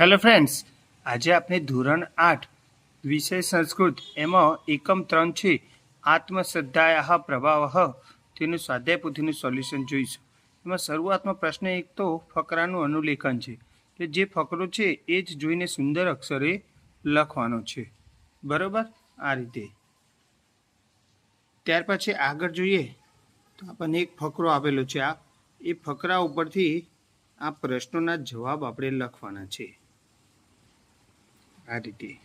Hello friends આજે આપણે ધોરણ આઠ, વિષય સંસ્કૃત, એમાં એકમ ત્રણ છે આત્મશ્રદ્ધાયા પ્રભાવ તેનું સ્વાધ્યાય પોથીનું સોલ્યુશન જોઈશું. એમાં શરૂઆતમાં પ્રશ્ન એક તો, ફકરાનું અનુલેખન છે. એટલે જે ફકરો છે, એ જ જોઈને સુંદર અક્ષરે લખવાનો છે. બરોબર? આ રીતે. ત્યાર પછી આગળ જોઈએ, તો આપણને એક ફકરો આપેલો છે આ. એ ફકરા ઉપરથી આ પ્રશ્નોના જવાબ આપણે લખવાના છે. આ રીતે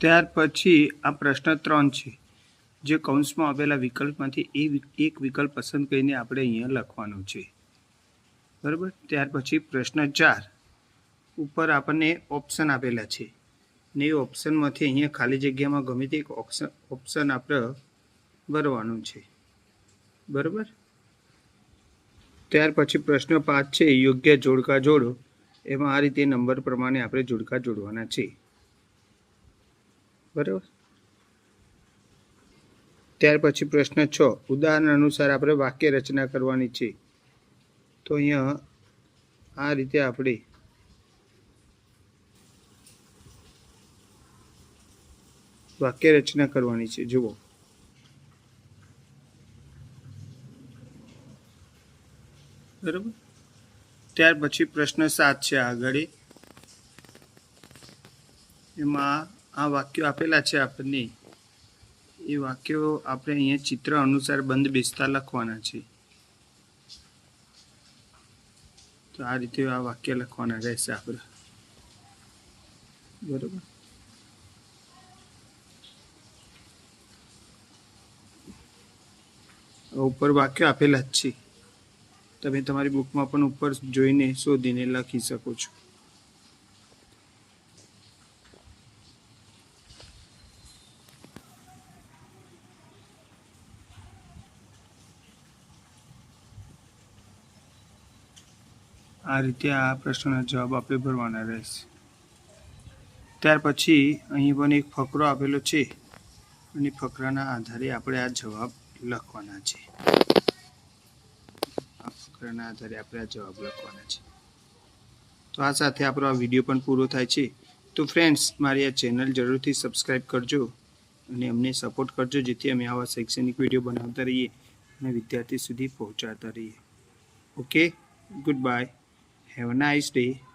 ત્યાર પછી આ પ્રશ્ન ત્રણ છે. જે કૌંસમાં આવેલા વિકલ્પમાંથી એ એક વિકલ્પ પસંદ કરીને આપણે અહીંયા લખવાનો છે. બરાબર? ત્યાર પછી પ્રશ્ન ચાર. ઉપર આપણને ઓપ્શન આપેલા છે. ને એ ઓપ્શનમાંથી અહીંયા ખાલી જગ્યામાં ગમે તે એક ઓપ્શન ઓપ્શન આપણે ભરવાનું છે. બરાબર? ત્યાર પછી પ્રશ્ન પાંચ છે, યોગ્ય જોડકા જોડો. એમાં આ રીતે નંબર પ્રમાણે આપણે જોડકા જોડવાના છે બરાબર? ત્યાર પછી પ્રશ્ન છ, ઉદાહરણ અનુસાર આપણે વાક્ય રચના કરવાની છે. તો અહીંયા આ રીતે આપણે વાક્ય રચના કરવાની છે. જુઓ. બરાબર? ત્યાર પછી પ્રશ્ન સાત છે આગળ. એમાં આ વાક્યો આપેલા છે આપણને એ વાક્યો આપણે અહીંયા ચિત્ર અનુસાર બંધ બેસતા લખવાના છે. તો આ રીતે આ વાક્ય લખવાના રહેશે આપણે. બરોબર? ઉપર વાક્યો આપેલા જ છે. તમે તમારી બુકમાં પણ ઉપર જોઈને શોધીને લખી શકો છો. આ રીતે આ પ્રશ્નના જવાબ આપણે ભરવાના રહેશે. ત્યાર પછી અહીં પણ એક ફકરો આપેલો છે અને ફકરાના આધારે આપણે આ જવાબ લખવાના છે. આ આધારે આપણે આ જવાબ લખવાના છે. તો આ સાથે આપણો આ વીડિયો પણ પૂરો થાય છે. તો ફ્રેન્ડ્સ મારી આ ચેનલ જરૂરથી સબસ્ક્રાઈબ કરજો અને અમને સપોર્ટ કરજો, જેથી અમે આવા શૈક્ષણિક વીડિયો બનાવતા રહીએ અને વિદ્યાર્થી સુધી પહોંચાડતા રહીએ. Okay goodbye have a nice day